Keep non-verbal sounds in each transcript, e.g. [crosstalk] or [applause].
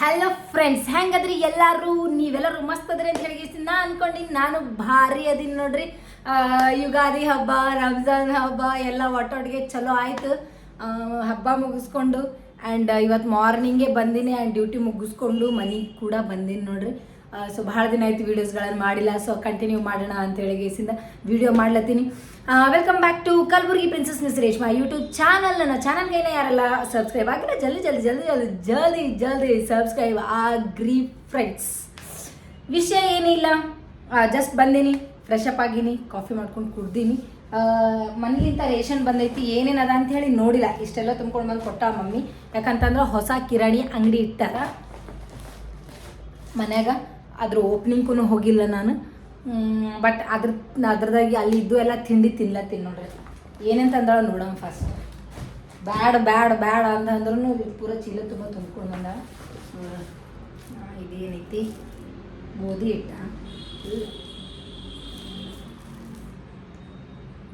Hello friends ಹೆಂಗದ್ರಿ ಎಲ್ಲರೂ? ನೀವೆಲ್ಲರೂ ಮಸ್ತ್ ಅದ್ರಿ ಅಂತ ಹೇಳಿ ನಾ ಅನ್ಕೊಂಡಿನಿ. ನಾನು ಭಾರಿ ಅದೀನಿ ನೋಡ್ರಿ. ಯುಗಾದಿ ಹಬ್ಬ, ರಂಜಾನ್ ಹಬ್ಬ ಎಲ್ಲ ಒಟ್ಟೊಟ್ಟಿಗೆ ಚಲೋ ಆಯ್ತು. ಹಬ್ಬ ಮುಗಿಸ್ಕೊಂಡು ಆ್ಯಂಡ್ ಇವತ್ತು ಮಾರ್ನಿಂಗೇ ಬಂದೀನಿ ಆ್ಯಂಡ್ ಡ್ಯೂಟಿ ಮುಗಿಸ್ಕೊಂಡು ಮನೆಗೆ ಕೂಡ ಬಂದೀನಿ ನೋಡ್ರಿ. ಸೊ ಭಾಳ ದಿನ ಆಯ್ತು ವೀಡಿಯೋಸ್ಗಳನ್ನು ಮಾಡಿಲ್ಲ ಸೊ ಕಂಟಿನ್ಯೂ ಮಾಡೋಣ ಅಂತ ಹೇಳಿ ಗೇಸಿಂದ video ಮಾಡ್ಲತ್ತೀನಿ. Welcome back to Kalburgi princess miss Reshma YouTube channel ನನ್ನ ಚಾನಲ್ಗೆ ಯಾರೆಲ್ಲ ಸಬ್ಸ್ಕ್ರೈಬ್ ಆಗಿಲ್ಲ, ಜಲ್ದಿ ಜಲ್ದಿ ಜಲ್ದಿ ಜಲ್ದಿ ಜಲ್ದಿ ಜಲ್ದಿ ಸಬ್ಸ್ಕ್ರೈಬ್ ಆಗ್ರಿ ಫ್ರೆಂಡ್ಸ್ ವಿಷಯ ಏನಿಲ್ಲ ಜಸ್ಟ್ ಬಂದೀನಿ ಫ್ರೆಶ್ ಅಪ್ ಆಗಿನಿ ಕಾಫಿ ಮಾಡ್ಕೊಂಡು ಕುಡ್ದೀನಿ. ಮನೆಗಿಂತ ರೇಷನ್ ಬಂದೈತಿ, ಏನೇನು ಅದ ಅಂತ ಹೇಳಿ ನೋಡಿಲ್ಲ, ಇಷ್ಟೆಲ್ಲ ತುಂಬ್ಕೊಂಡು ಬಂದು ಕೊಟ್ಟ ಮಮ್ಮಿ. ಯಾಕಂತಂದ್ರೆ ಹೊಸ ಕಿರಾಣಿ ಅಂಗಡಿ ಇಟ್ಟಾರ ಮನ್ಯಾಗ. ಅದ್ರ ಓಪನಿಂಗ್ಕೂ ಹೋಗಿಲ್ಲ ನಾನು. ಬಟ್ ಅದ್ರ, ಅದ್ರದಾಗಿ ಅಲ್ಲಿ ಇದ್ದು ಎಲ್ಲ ತಿಂಡಿ ತಿನ್ಲತ್ತೀನಿ ನೋಡ್ರಿ. ಏನಂತಂದ್ರ ನೋಡೋಣ ಫಸ್ಟ್ ಬ್ಯಾಡ ಬ್ಯಾಡ ಬ್ಯಾಡ ಅಂತಂದ್ರೂ ಪೂರ ಚೀಲ ತುಂಬ ತುಂಬ್ಕೊಂಡು ಬಂದ ಇದೇನೈತಿ? ಗೋಧಿ ಇಲ್ಲ.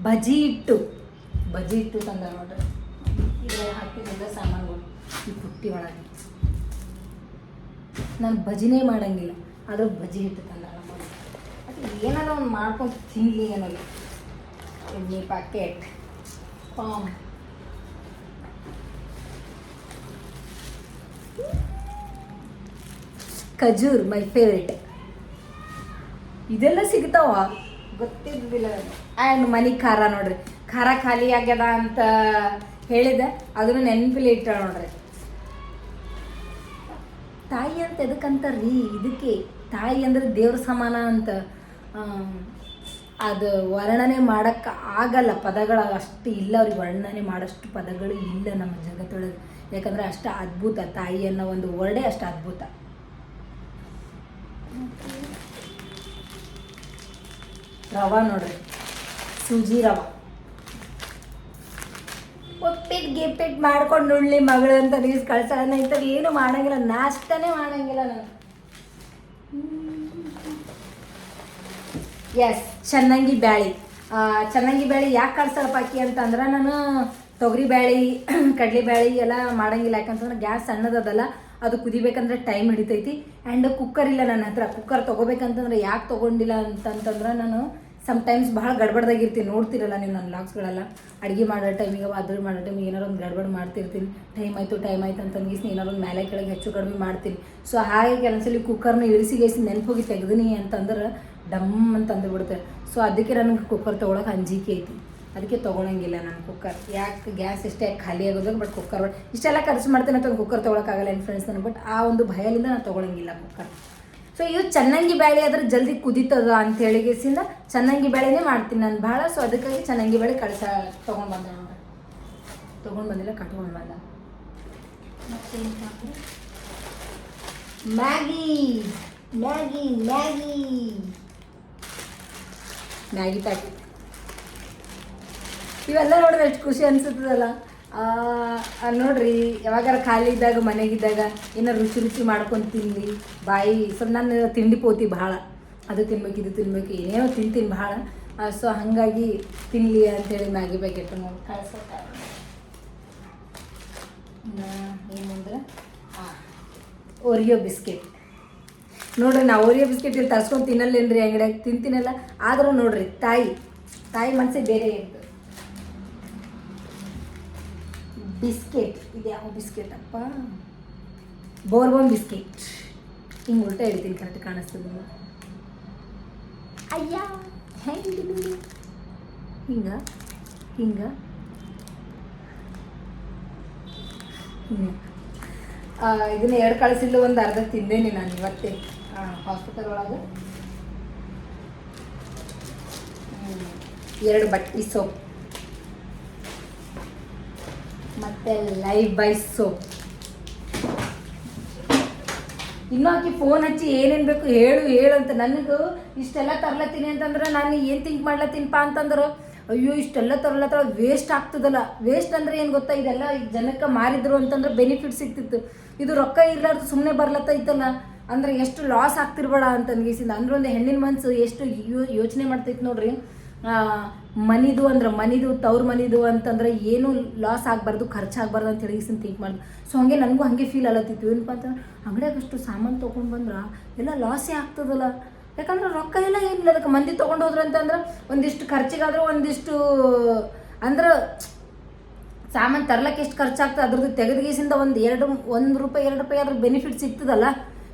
ಬಜಿ ಹಿಟ್ಟು. ಬಜಿ ಇಟ್ಟು ತಂದ ನೋಡ್ರಿ. ಹಾಕಿ ಹಾಕ್ತಿದ್ದೆಲ್ಲ ಸಾಮಾನುಗಳು ಈ ಪುಟ್ಟಿ ಒಳಗೆ. ನಾನು ಭಜನೆ ಮಾಡಂಗಿಲ್ಲ. ಆದ್ರೂ ಬಜ್ಜಿ ಹಿಟ್ಟು ತಂದ ಅದು ಏನಾರ ಒಂದು ಮಾಡ್ಕೊಂಡು ತಿನ್ಲಿ ಅನ್ನೋದು ಎಣ್ಣೆ ಪ್ಯಾಕೆಟ್ ಪಾಮ್ ಖಜೂರ್ ಮೈ ಫೇವ್ರೇಟ್ ಇದೆಲ್ಲ ಸಿಗ್ತಾವ? ಗೊತ್ತಿದ್ದಿಲ್ಲ ಆ್ಯಂಡ್ ಮನೆ ಖಾರ ನೋಡ್ರಿ. ಖಾರ ಖಾಲಿ ಆಗ್ಯದ ಅಂತ ಹೇಳಿದೆ ಅದನ್ನು ನೆನಪಿಲಿ ಇಟ್ಟ ನೋಡ್ರಿ. ತಾಯಿ ಅಂತ ಎದಕ್ಕಂತಾರ್ರಿ ಇದಕ್ಕೆ? ತಾಯಿ ಅಂದ್ರೆ ದೇವ್ರ ಸಮಾನ ಅಂತ ಅದು ವರ್ಣನೆ ಮಾಡೋಕ್ಕೆ ಆಗಲ್ಲ ಪದಗಳ, ಅಷ್ಟು ಇಲ್ಲ ಅವ್ರಿಗೆ ವರ್ಣನೆ ಮಾಡೋಷ್ಟು ಪದಗಳು ಇಲ್ಲ ನಮ್ಮ ಜಗತ್ತೊಳಗೆ. ಯಾಕಂದ್ರೆ ಅಷ್ಟು ಅದ್ಭುತ ತಾಯಿ ಅನ್ನೋ ಒಂದು ವರ್ಡೇ ಅಷ್ಟು ಅದ್ಭುತ. ರವ ನೋಡ್ರಿ, ಸೂಜಿ ರವ. ಒಪ್ಪಿಟ್ಟು ಗಿಪ್ಪಿಟ್ಟು ಮಾಡ್ಕೊಂಡು ಉಳ್ಳಿ ಮಗಳು ಅಂತ ನೀವು ಕಳ್ಸೋಣ ಏನು ಮಾಡಂಗಿಲ್ಲ, ನಾಷ್ಟನೇ ಮಾಡಂಗಿಲ್ಲ ನಾನು. ಎಸ್ ಚೆನ್ನಂಗಿ ಬ್ಯಾಳಿ. ಚೆನ್ನಾಗಿ ಬ್ಯಾಳಿ ಯಾಕೆ ಕಳ್ಸಲ್ಲಪ್ಪ ಅಕ್ಕಿ ಅಂತಂದ್ರೆ ನಾನು ತೊಗರಿ ಬ್ಯಾಳಿ, [clears throat] ಕಡ್ಲಿ ಬ್ಯಾಳಿ ಎಲ್ಲ ಮಾಡಂಗಿಲ್ಲ. ಯಾಕಂತಂದ್ರೆ ಗ್ಯಾಸ್ ಸಣ್ಣದದಲ್ಲ ಅದು ಕುದಿಬೇಕಂದ್ರೆ ಟೈಮ್ ಹಿಡಿತೈತಿ. ಆ್ಯಂಡ್ ಕುಕ್ಕರ್ ಇಲ್ಲ ನನ್ನ ಹತ್ರ. ಕುಕ್ಕರ್ ತೊಗೋಬೇಕಂತಂದ್ರೆ ಯಾಕೆ ತೊಗೊಂಡಿಲ್ಲ ಅಂತಂತಂದ್ರೆ ನಾನು ಸಮಟೈಮ್ಸ್ ಭಾಳ ಗಡ್ಬಡ್ದಾಗಿರ್ತೀನಿ. ನೋಡ್ತಿರಲ್ಲ ನೀವು ನನ್ನ ಲಾಕ್ಸ್ಗಳೆಲ್ಲ ಅಡುಗೆ ಮಾಡೋ ಟೈಮಿಗೆ ಅದ್ರ ಮಾಡೋ ಟೈಮ್ ಏನಾರು ಒಂದು ಗಡ್ಬಡ್ ಮಾಡ್ತಿರ್ತೀನಿ. ಟೈಮ್ ಆಯಿತು ಟೈಮ್ ಆಯ್ತು ಅಂತಂದಿಸಿ ಏನಾರು ಒಂದು ಮೇಲೆ ಕೆಳಗೆ ಹೆಚ್ಚು ಕಡಿಮೆ ಮಾಡ್ತೀನಿ. ಸೊ ಹಾಗೆ ಕೆಲವೊಂದ್ಸಲಿ ಕುಕ್ಕರ್ನ ಇಳಿಸಿಗೇಸಿ ನೆನಪು ಹೋಗಿ ತೆಗ್ದಿನಿ ಅಂತಂದ್ರೆ ಡಮ್ ಅಂತ ಅಂದ್ಬಿಡುತ್ತೆ. ಸೊ ಅದಕ್ಕೆ ನನಗೆ ಕುಕ್ಕರ್ ತೊಗೊಳಕ್ಕೆ ಅಂಜಿಕೆ ಐತಿ. ಅದಕ್ಕೆ ತೊಗೊಳಂಗಿಲ್ಲ ನಾನು ಕುಕ್ಕರ್ ಯಾಕೆ ಗ್ಯಾಸ್ ಎಷ್ಟೇ ಖಾಲಿ ಆಗೋದು ಬಟ್ ಕುಕ್ಕರ್ ಇಷ್ಟೆಲ್ಲ ಖರ್ಚು ಮಾಡ್ತೇನೆ ಅಂತ ಕುಕ್ಕರ್ ತೊಗೊಳಕ್ಕಾಗಲ್ಲ ಏನು ಫ್ರೆಂಡ್ಸ್ ನನಗೆ ಬಟ್ ಆ ಒಂದು ಭಯದಿಂದ ನಾನು ತೊಗೊಳಂಗಿಲ್ಲ ಕುಕ್ಕರ್ ಸೊ ಇದು ಚೆನ್ನಂಗಿ ಬೇಳೆ ಆದ್ರೆ ಜಲ್ದಿ ಕುದೀತದ ಅಂತ ಹೇಳಿಗೆಸಿಂದ ಚೆನ್ನಾಗಿ ಬೇಳೆನೇ ಮಾಡ್ತೀನಿ ನಾನು ಭಾಳ. ಸೊ ಅದಕ್ಕಾಗಿ ಚೆನ್ನಾಗಿ ಬೇಳೆ ಕಳಿಸ ತೊಗೊಂಡು ಬಂದೆ ನೋಡಿ ತೊಗೊಂಡು ಬಂದಿಲ್ಲ ಕಟ್ಕೊಂಡು ಬಂದ Maggi Maggi Maggi. Maggi packet ಇವೆಲ್ಲ ನೋಡಿದ್ರೆ ಎಷ್ಟು ಖುಷಿ ಅನಿಸುತ್ತದಲ್ಲ? ನೋಡ್ರಿ, ಯಾವಾಗಾರ ಖಾಲಿ ಇದ್ದಾಗ ಮನೆಗಿದ್ದಾಗ ಏನಾರು ರುಚಿ ರುಚಿ ಮಾಡ್ಕೊಂಡು ತಿನ್ನಿ ಬಾಯಿ, ಸ್ವಲ್ಪ ನಾನು ತಿಂಡಿ ಪೋತಿ ಭಾಳ. ಅದು ತಿನ್ಬೇಕು, ಇದು ತಿನ್ಬೇಕು ಏನೇನೋ ತಿಂತೀನಿ ಭಾಳ. ಸೊ, ಹಾಗಾಗಿ ತಿನ್ನಲಿ ಅಂತೇಳಿ ಮ್ಯಾಗಿ ಪ್ಯಾಕೆಟ್ ನೋಡಿ. ಕಳ್ಸ್ಕೊತಾರೆ ಏನಂದ್ರೆ ಒರಿಯೋ ಬಿಸ್ಕೆಟ್. ನೋಡ್ರಿ ನಾವು ಓರಿಯೋ ಬಿಸ್ಕೆಟ್ ಇಲ್ಲಿ ತರ್ಸ್ಕೊಂಡು ತಿನ್ನಲ್ಲೇನ್ರಿ ಅಂಗಡಿಯಾಗ ತಿಂತೀನಲ್ಲ? ಆದರೂ ನೋಡ್ರಿ ತಾಯಿ ತಾಯಿ ಮನಸ್ಸೇ ಬೇರೆ ಇತ್ತು. ಬಿಸ್ಕೆಟ್ ಇದು ಯಾವ ಬಿಸ್ಕೆಟ್ ಅಪ್ಪ? ಬೋರ್ಬೋನ್ ಬಿಸ್ಕೆಟ್ ಹಿಂಗೆ ಉಲ್ಟಾ ಹೇಳ್ತೀನಿ ಕರೆಕ್ಟ್ ಕಾಣಿಸ್ತದೆ. ಅಯ್ಯ! ಹೆಂಗೆ ಹಿಂಗ ಹಿಂಗ. ಇದನ್ನ ಎರಡು ಕಳಿಸಿಲ್ಲ ಒಂದು ಅರ್ಧ ತಿಂದೇನಿ ನಾನು ಇವತ್ತೇ. ಹಾಸ್ಪಿಟಲ್ ಒಳಗೆ ಎರಡು ಬಟ್ಟೆ ಸೋಪ್. ಮತ್ತೆ ಲೈಫ್ ಬೈ ಸೋಪ್. ಇನ್ನೂ ಹಾಕಿ ಫೋನ್ ಹಚ್ಚಿ ಏನೇನು ಬೇಕು ಹೇಳು ಹೇಳು ಅಂತ. ನನಗೂ ಇಷ್ಟೆಲ್ಲ ತರ್ಲತ್ತೀನಿ ಅಂತಂದ್ರೆ ನಾನು ಏನು ತಿಂಕ್ ಮಾಡ್ಲತ್ತೀನಪ್ಪ ಅಂತಂದ್ರೆ. ಅಯ್ಯೋ, ಇಷ್ಟೆಲ್ಲ ತರ್ಲತ್ತ ವೇಸ್ಟ್ ಆಗ್ತದಲ್ಲ. ವೇಸ್ಟ್ ಅಂದ್ರೆ ಏನು ಗೊತ್ತಾ? ಇದೆಲ್ಲ ಜನಕ್ಕೆ ಮಾರಿದ್ರು ಅಂತಂದ್ರೆ ಬೆನಿಫಿಟ್ ಸಿಗ್ತಿತ್ತು. ಇದು ರೊಕ್ಕ ಇರ್ಲಾರ್ದು ಸುಮ್ಮನೆ ಬರ್ಲತ್ತೈತಲ್ಲ. ಅಂದ್ರೆ ಎಷ್ಟು ಲಾಸ್ ಆಗ್ತಿರ್ಬೇಡ ಅಂತ ಅನ್ಗಿಸಿಂದ. ಅಂದ್ರೆ ಒಂದು ಹೆಣ್ಣಿನ ಮನ್ಸು ಎಷ್ಟು ಯೋಚನೆ ಮಾಡ್ತೈತಿ ನೋಡ್ರಿ. ಮನಿದು ಅಂದ್ರೆ ಮನಿದು, ತವ್ರ ಮನಿದು ಅಂತಂದ್ರೆ ಏನು ಲಾಸ್ ಆಗಬಾರ್ದು ಖರ್ಚಾಗಬಾರ್ದು ಅಂತ ಹೇಳಿ ಥಿಂಕ್ ಮಾಡಿದೆ. ಸೊ ಹಂಗೆ ನನಗೂ ಹಾಗೆ ಫೀಲ್ ಅಲತ್ತಿತ್ತು. ಏನಪ್ಪ ಅಂತಂದ್ರೆ ಅಂಗಡಿಯಾಗ ಅಷ್ಟು ಸಾಮಾನು ತೊಗೊಂಡು ಬಂದ್ರೆ ಎಲ್ಲ ಲಾಸೇ ಆಗ್ತದಲ್ಲ. ಯಾಕಂದ್ರೆ ರೊಕ್ಕ ಎಲ್ಲ ಏನಿಲ್ಲ. ಅದಕ್ಕೆ ಮಂದಿ ತೊಗೊಂಡು ಹೋದ್ರು ಅಂತಂದ್ರೆ ಒಂದಿಷ್ಟು ಖರ್ಚಿಗಾದ್ರೂ ಒಂದಿಷ್ಟು, ಅಂದ್ರೆ ಸಾಮಾನು ತರ್ಲಕ್ಕೆ ಎಷ್ಟು ಖರ್ಚಾಗ್ತದೆ. ಅದ್ರದ್ದು ತೆಗೆದಗೀಸಿಂದ ಒಂದು ಎರಡು, ಒಂದು ರೂಪಾಯಿ, ಎರಡು ರೂಪಾಯಿ ಆದ್ರೂ ಬೆನಿಫಿಟ್ ಸಿಗ್ತದಲ್ಲ.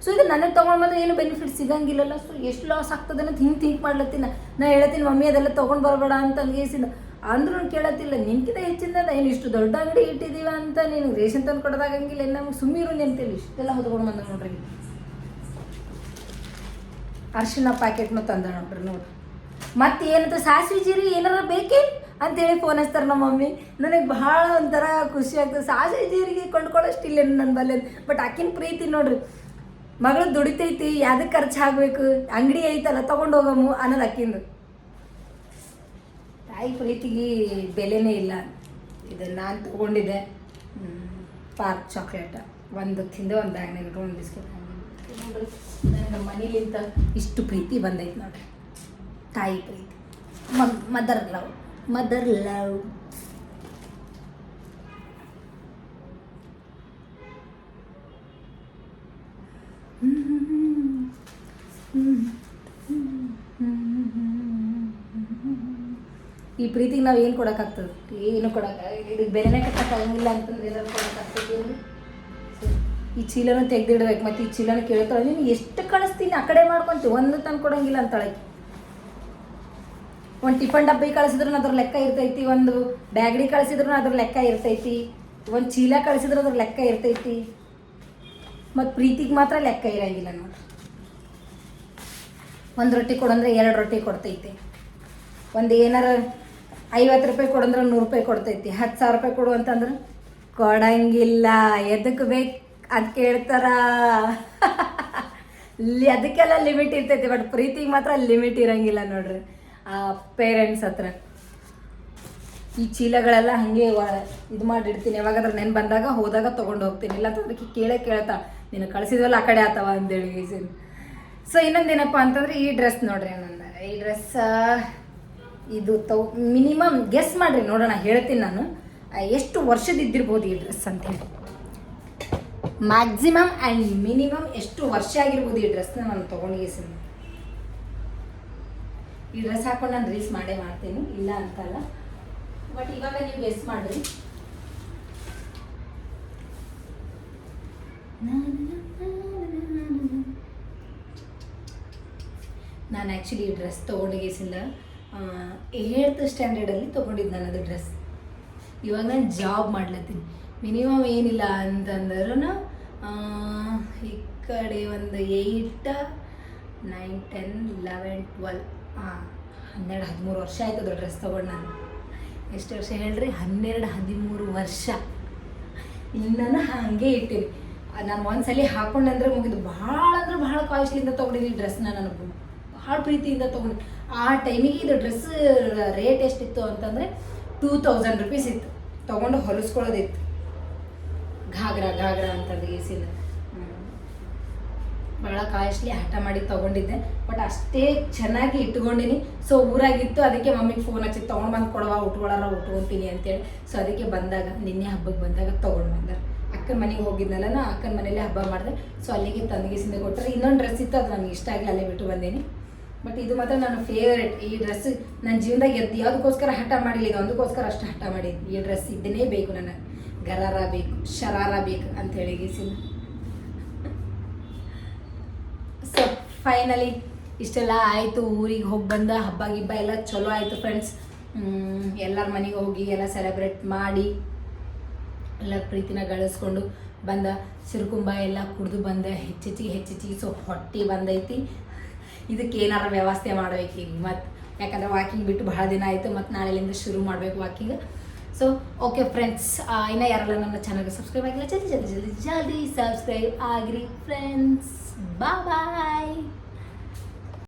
ಸೊ ಇದು ನನಗೆ ತೊಗೊಂಡು ಬಂದ್ರೆ ಏನು ಬೆನಿಫಿಟ್ ಸಿಗಂಗಿಲ್ಲಲ್ಲ? ಸೊ ಎಷ್ಟು ಲಾಸ್ ಆಗ್ತದೆ ಅಂತ ಹಿಂಗೆ ಥಿಂಕ್ ಮಾಡ್ಲತ್ತೀನಿ? ನಾ ಹೇಳ್ತೀನಿ, ಮಮ್ಮಿ, ಅದೆಲ್ಲ ತೊಗೊಂಡು ಬರಬೇಡ ಅಂತ ಅಂದ್ಗೇಸಿಂದ ಅಂದ್ರೂ ಕೇಳತ್ತಿಲ್ಲ, ನಿನ್ಕಿಂತ ಹೆಚ್ಚಿಂದ ಏನು ಇಷ್ಟು ದೊಡ್ಡ ಅಂಗಡಿ ಇಟ್ಟಿದ್ದೀವ ಅಂತ ನೀನು ರೇಷನ್ ತಂದು ಕೊಡೋದಾಗಂಗಿಲ್ಲ ನಮ್ಗೆ ಸುಮ್ಮೀರು ನಿಂತೇಳಿ ಇಷ್ಟೆಲ್ಲ ಹೊತ್ಕೊಂಡು ಬಂದ ನೋಡ್ರಿ. ಅರ್ಶಿನ ಪ್ಯಾಕೆಟ್ನು ತಂದ ನೋಡ್ರಿ ನೋಡ್ರಿ ಮತ್ತೆ ಏನಂತ ಸಾಸಿವೆ ಜೀರಿ ಏನಾರ ಬೇಕೇ ಅಂತೇಳಿ ಫೋನ್ ಹಚ್ತಾರೆ ನಮ್ಮ ಮಮ್ಮಿ. ನನಗೆ ಭಾಳ ಒಂಥರ ಖುಷಿ ಆಗ್ತದೆ. ಸಾಸಿವೆ ಜೀರಿಗೆ ಕೊಂಡ್ಕೊಳ್ಳೋಷ್ಟಿಲ್ಲ ನನ್ನ ಬಲ್ಲೆ ಬಟ್ ಆಕಿನ ಪ್ರೀತಿ ನೋಡ್ರಿ. ಮಗಳು ದುಡಿತೈತಿ ಯಾವ್ದಕ್ಕೆ ಖರ್ಚು ಆಗಬೇಕು? ಅಂಗಡಿ ಐತಲ್ಲ, ತೊಗೊಂಡು ಹೋಗಮು ಅನ್ನೋದು ಅಕ್ಕಿಂದು. ತಾಯಿ ಪ್ರೀತಿಗೆ ಬೆಲೆನೇ ಇಲ್ಲ. ಇದು ನಾನು ತೊಗೊಂಡಿದ್ದೆ. Perk chocolate. ಒಂದು ತಿಂದೆ ಒಂದು ಬ್ಯಾಗ್ನಾಗ ಇಟ್ಕೊಂಡು ಬಿಸ್ಕೆಟ್ ನನ್ನ ಮನೇಲಿಂತ ಇಷ್ಟು ಪ್ರೀತಿ ಬಂದೈತೆ ನೋಡ್ರಿ. ತಾಯಿ ಪ್ರೀತಿ. ಮದರ್ ಲವ್ ಮದರ್ ಲವ್ ಈ ಪ್ರೀತಿಗೆ ನಾವು ಏನು ಕೊಡೋಕ್ಕಾಗ್ತದೆ? ಏನು ಕೊಡೋಕೆ ಇದಕ್ಕೆ ಬೆಲೆನೇ ಕಟ್ಟೋಕ್ಕಾಗಂಗಿಲ್ಲ ಅಂತಂದ್ರೆ ಏನಾದ್ರು ಕೊಡೋಕ್ಕಾಗ್ತದೆ? ಈ ಚೀಲನೂ ತೆಗೆದಿಡ್ಬೇಕು. ಮತ್ತು ಈ ಚೀಲನ ಕೇಳ್ತಾಳೆ, ನೀನು ಎಷ್ಟು ಕಳಿಸ್ತೀನಿ? ಆ ಕಡೆ ಮಾಡ್ಕೊಂತಿ. ಒಂದು ತಂದು ಕೊಡೋಂಗಿಲ್ಲ ಅಂತಾಳೆ. ಒಂದು ಟಿಫನ್ ಡಬ್ಬಿ ಕಳಿಸಿದ್ರು ಅದ್ರ ಲೆಕ್ಕ ಇರ್ತೈತಿ. ಒಂದು ಬ್ಯಾಗ್ಡಿ ಕಳಿಸಿದ್ರು ಅದ್ರ ಲೆಕ್ಕ ಇರ್ತೈತಿ. ಒಂದು ಚೀಲ ಕಳಿಸಿದ್ರು ಅದ್ರ ಲೆಕ್ಕ ಇರ್ತೈತಿ. ಮತ್ತು ಪ್ರೀತಿಗೆ ಮಾತ್ರ ಲೆಕ್ಕ ಇರಂಗಿಲ್ಲ ನೋಡ್ರಿ ಒಂದು ರೊಟ್ಟಿ ಕೊಡಂದ್ರೆ ಎರಡು ರೊಟ್ಟಿ ಕೊಡ್ತೈತಿ. ಒಂದು ಏನಾರ ಐವತ್ತು ರೂಪಾಯಿ ಕೊಡಂದ್ರೆ ನೂರು ರೂಪಾಯಿ ಕೊಡ್ತೈತಿ. ಹತ್ತು ಸಾವಿರ ರೂಪಾಯಿ ಕೊಡು ಅಂತಂದ್ರೆ, ಕೊಡಂಗಿಲ್ಲ. ಎದಕ್ಕೆ ಬೇಕು ಅದು ಕೇಳ್ತಾರ. ಅದಕ್ಕೆಲ್ಲ ಲಿಮಿಟ್ ಇರ್ತೈತಿ ಬಟ್ ಪ್ರೀತಿಗೆ ಮಾತ್ರ ಲಿಮಿಟ್ ಇರಂಗಿಲ್ಲ ನೋಡ್ರಿ. ಆ ಪೇರೆಂಟ್ಸ್ ಹತ್ರ. ಈ ಚೀಲಗಳೆಲ್ಲ ಹಾಗೆ ಇದು ಮಾಡಿಡ್ತೀನಿ, ಯಾವಾಗಾದ್ರೆ ನೆನ್ ಬಂದಾಗ ಹೋದಾಗ ತೊಗೊಂಡು ಹೋಗ್ತೀನಿ. ಇಲ್ಲ ಅದಕ್ಕೆ ಕೇಳೇ ಕೇಳ್ತಾ, ನೀನು ಕಳಿಸಿದ್ವಲ್ಲ ಆ ಕಡೆ ಆತವ? ಅಂತೇಳಿ ಸೊ ಇನ್ನೊಂದೇನಪ್ಪ ಅಂತಂದ್ರೆ ಈ ಡ್ರೆಸ್ ನೋಡ್ರಿ ನನ್ನ ಈ ಡ್ರೆಸ್ ಇದು ತೌ ಮಿನಿಮಮ್ ಗೆಸ್ ಮಾಡ್ರಿ, ನೋಡೋಣ, ಹೇಳ್ತೀನಿ ನಾನು. ಎಷ್ಟು ಎಷ್ಟು ವರ್ಷದಿದ್ದಿರ್ಬೋದು ಈ ಡ್ರೆಸ್ ಅಂತ ಹೇಳಿ. ಮ್ಯಾಕ್ಸಿಮಮ್ ಆ್ಯಂಡ್ ಮಿನಿಮಮ್ ಎಷ್ಟು ವರ್ಷ ಆಗಿರ್ಬೋದು ಈ ಡ್ರೆಸ್ನ ನಾನು ತೊಗೊಂಡಿದ್ದೀನಿ ಈ ಡ್ರೆಸ್ ಹಾಕೊಂಡು ನಾನು ರೀಲ್ಸ್ ಮಾಡೇ ಮಾಡ್ತೀನಿ, ಇಲ್ಲ ಅಂತಲ್ಲ. ಬಟ್ ಇವಾಗ ನೀವು ಗೆಸ್ ಮಾಡಿರಿ. ನಾನು ಆ್ಯಕ್ಚುಲಿ ಈ ಡ್ರೆಸ್ ತೊಗೊಂಡಿಗೆಸಿಲ್ಲ ಏಳ್ತ್ ಸ್ಟ್ಯಾಂಡರ್ಡಲ್ಲಿ ತೊಗೊಂಡಿದ್ದು ನಾನು ಅದು ಡ್ರೆಸ್ ಇವಾಗ ನಾನು ಜಾಬ್ ಮಾಡ್ಲತ್ತೀನಿ. ಮಿನಿಮಮ್ ಏನಿಲ್ಲ ಅಂತಂದ್ರೂ ಈ ಕಡೆ ಒಂದು eight nine ten eleven twelve ಹಾಂ ಹನ್ನೆರಡು, ಹದಿಮೂರು ವರ್ಷ ಆಯ್ತದ ಡ್ರೆಸ್ ತೊಗೊಂಡು ನಾನು. ಎಷ್ಟು ವರ್ಷ ಹೇಳ್ರಿ? ಹನ್ನೆರಡು, ಹದಿಮೂರು ವರ್ಷ. ಇನ್ನೂ ಹಾಗೆ ಇಟ್ಟೀನಿ. ನಾನು ಒಂದ್ಸಲಿ ಹಾಕೊಂಡಂದ್ರೆ ಮುಗಿದು. ಭಾಳ ಅಂದ್ರೆ ಭಾಳ ಕಾಸ್ಟ್ಲಿಂದ ತೊಗೊಂಡಿದ್ದೀನಿ ಡ್ರೆಸ್ನ ನಾನು. ಭಾಳ ಪ್ರೀತಿಯಿಂದ ತೊಗೊಂಡು. ಆ ಟೈಮಿಗೆ ಇದು ಡ್ರೆಸ್ ರೇಟ್ ಎಷ್ಟಿತ್ತು ಅಂತಂದರೆ ಟೂ ತೌಸಂಡ್ ರುಪೀಸ್ ಇತ್ತು. ತೊಗೊಂಡು ಹೊಲಿಸ್ಕೊಳ್ಳೋದಿತ್ತು. ಘಾಗ್ರ ಘಾಗ್ರ ಅಂತಂದು ಎಸಿನ ಭಾಳ ಕಾಸ್ಟ್ಲಿ ಹಠ ಮಾಡಿ ತೊಗೊಂಡಿದ್ದೆ. ಬಟ್ ಅಷ್ಟೇ ಚೆನ್ನಾಗಿ ಇಟ್ಕೊಂಡಿನಿ. ಸೊ ಊರಾಗಿತ್ತು, ಅದಕ್ಕೆ ಮಮ್ಮಿಗೆ ಫೋನ್ ಹಚ್ಚಿ, ತೊಗೊಂಡು ಬಂದು ಕೊಡವ ಉಟ್ಕೊಳ್ಳಾರ ಉಟ್ಕೊತೀನಿ ಅಂತೇಳಿ. ಸೊ ಅದಕ್ಕೆ ಬಂದಾಗ, ನಿನ್ನೆ ಹಬ್ಬಕ್ಕೆ ಬಂದಾಗ ತೊಗೊಂಡು ಬಂದಾರೆ ಅಕ್ಕನ ಮನೆಗೆ ಹೋಗಿದ್ನಲ್ಲ ನಾ, ಅಕ್ಕನ ಮನೇಲಿ ಹಬ್ಬ ಮಾಡಿದೆ. ಸೊ ಅಲ್ಲಿಗೆ ತಂದಗಿಸಿಂದ ಕೊಟ್ಟರೆ ಇನ್ನೊಂದು ಡ್ರೆಸ್ ಇತ್ತು, ಅದು ನನಗೆ ಇಷ್ಟ ಆಗಲಿ ಅಲ್ಲೇ ಬಿಟ್ಟು ಬಂದೇನಿ. ಬಟ್ ಇದು ಮಾತ್ರ ನನ್ನ ಫೇವ್ರೇಟ್ ಈ ಡ್ರೆಸ್ ನನ್ನ ಜೀವನದಾಗ ಎದ್ದು ಯಾವುದಕ್ಕೋಸ್ಕರ ಹಠ ಮಾಡಿಲ್ಲ, ಇದು ಒಂದಕ್ಕೋಸ್ಕರ ಅಷ್ಟು ಹಠ ಮಾಡಿದ್ದು ಈ ಡ್ರೆಸ್ ಇದನ್ನೇ ಬೇಕು ನನಗೆ. ಗರಾರ ಬೇಕು, ಶರಾರ ಬೇಕು ಅಂತ ಹೇಳಿ ಗೀಸಿನ ಸೊ ಫೈನಲಿ ಇಷ್ಟೆಲ್ಲ ಆಯಿತು. ಊರಿಗೆ ಹೋಗಿ ಬಂದ, ಹಬ್ಬ ಗಿಬ್ಬ ಎಲ್ಲ ಚಲೋ ಆಯಿತು ಫ್ರೆಂಡ್ಸ್ ಎಲ್ಲರ ಮನೆಗೆ ಹೋಗಿ ಎಲ್ಲ ಸೆಲೆಬ್ರೇಟ್ ಮಾಡಿ ಎಲ್ಲ ಪ್ರೀತಿನ ಗಳಿಸ್ಕೊಂಡು ಬಂದ. ಸಿರುಕುಂಬ ಎಲ್ಲ ಕುಡಿದು ಬಂದ. ಹೆಚ್ಚೆಚ್ಚಿಗೆ ಹೆಚ್ಚೆಚ್ಚಿಗೆ ಸೊ ಹೊಟ್ಟೆ ಬಂದೈತಿ. ಇದಕ್ಕೆ ಏನಾರ ವ್ಯವಸ್ಥೆ ಮಾಡ್ಬೇಕು ಈಗ ಮತ್ತು ಯಾಕಂದ್ರೆ ವಾಕಿಂಗ್ ಬಿಟ್ಟು ಬಹಳ ದಿನ ಆಯಿತು ಮತ್ತು ನಾಳೆಲಿಂದ ಶುರು ಮಾಡಬೇಕು ವಾಕಿಂಗ್ ಸೊ ಓಕೆ ಫ್ರೆಂಡ್ಸ್ ಇನ್ನು ಯಾರೆಲ್ಲ ನನ್ನ ಚಾನಲ್ಗೆ ಸಬ್ಸ್ಕ್ರೈಬ್ ಆಗಿಲ್ಲ, ಜಲ್ದಿ ಜಲ್ದಿ ಜಲ್ದಿ ಜಲ್ದಿ ಸಬ್ಸ್ಕ್ರೈಬ್ ಆಗಿರಿ ಫ್ರೆಂಡ್ಸ್ ಬಾಯ್